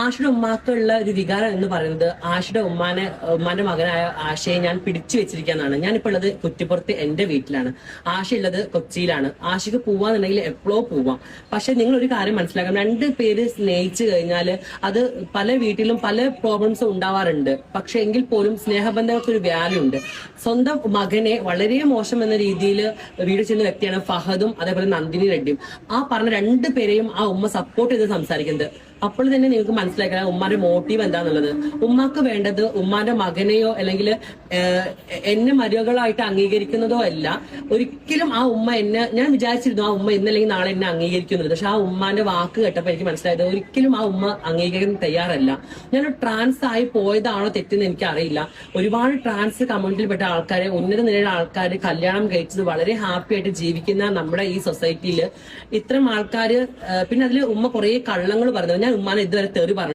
ആഷയുടെ ഉമ്മാക്കുള്ള ഒരു വികാരം എന്ന് പറയുന്നത് ആഷയുടെ ഉമ്മാനെ ഉമ്മാന്റെ മകനായ ആഷയെ ഞാൻ പിടിച്ചു വെച്ചിരിക്കാന്നാണ് ഞാനിപ്പോൾ ഉള്ളത് കുറ്റിപ്പുറത്ത് എന്റെ വീട്ടിലാണ്. ആശ ഉള്ളത് കൊച്ചിയിലാണ്. ആശയ്ക്ക് പോവാന്നുണ്ടെങ്കിൽ എപ്പോഴോ പോവാം. പക്ഷെ നിങ്ങൾ ഒരു കാര്യം മനസ്സിലാക്കണം. രണ്ട് പേര് സ്നേഹിച്ചു കഴിഞ്ഞാൽ അത് പല വീട്ടിലും പല പ്രോബ്ലംസും ഉണ്ടാവാറുണ്ട്. പക്ഷെ എങ്കിൽ പോലും സ്നേഹബന്ധങ്ങൾക്ക് ഒരു വാല്യൂ ഉണ്ട്. സ്വന്തം മകനെ വളരെ മോശം എന്ന രീതിയിൽ വീട് ചെയ്യുന്ന വ്യക്തിയാണ് ഫഹദും അതേപോലെ നന്ദിനി റെഡ്ഡിയും. ആ പറഞ്ഞ രണ്ട് പേരെയും ആ ഉമ്മ സപ്പോർട്ട് ചെയ്ത് സംസാരിക്കുന്നത്. അപ്പോൾ തന്നെ നിങ്ങൾക്ക് മനസ്സിലാക്കണം ഉമ്മാന്റെ മോട്ടീവ് എന്താന്നുള്ളത്. ഉമ്മാക്ക് വേണ്ടത് ഉമ്മാന്റെ മകനെയോ അല്ലെങ്കിൽ എന്നെ മരുകളായിട്ട് അംഗീകരിക്കുന്നതോ അല്ല. ഒരിക്കലും ആ ഉമ്മ എന്നെ ഞാൻ വിചാരിച്ചിരുന്നു ആ ഉമ്മ ഇന്നല്ലെങ്കിൽ നാളെ എന്നെ അംഗീകരിക്കുന്നുണ്ട് പക്ഷെ ആ ഉമ്മാന്റെ വാക്ക് കേട്ടപ്പോൾ എനിക്ക് മനസ്സിലായത് ഒരിക്കലും ആ ഉമ്മ അംഗീകരിക്കാൻ തയ്യാറല്ല. ഞാൻ ട്രാൻസ് ആയി പോയതാണോ തെറ്റെന്ന് എനിക്ക് അറിയില്ല ഒരുപാട് ട്രാൻസ് കമ്മ്യൂണിറ്റിയിൽപ്പെട്ട ആൾക്കാരെ ഉന്നത നിലയിലുള്ള ആൾക്കാർ കല്യാണം കഴിച്ചത് വളരെ ഹാപ്പി ആയിട്ട് ജീവിക്കുന്ന നമ്മുടെ ഈ സൊസൈറ്റിയിൽ ഇത്തരം ആൾക്കാർ പിന്നെ അതിൽ ഉമ്മ കുറേ കള്ളങ്ങൾ പറഞ്ഞു. ഞാൻ ഉമ്മാനെ ഇതുവരെ തെറി പറഞ്ഞു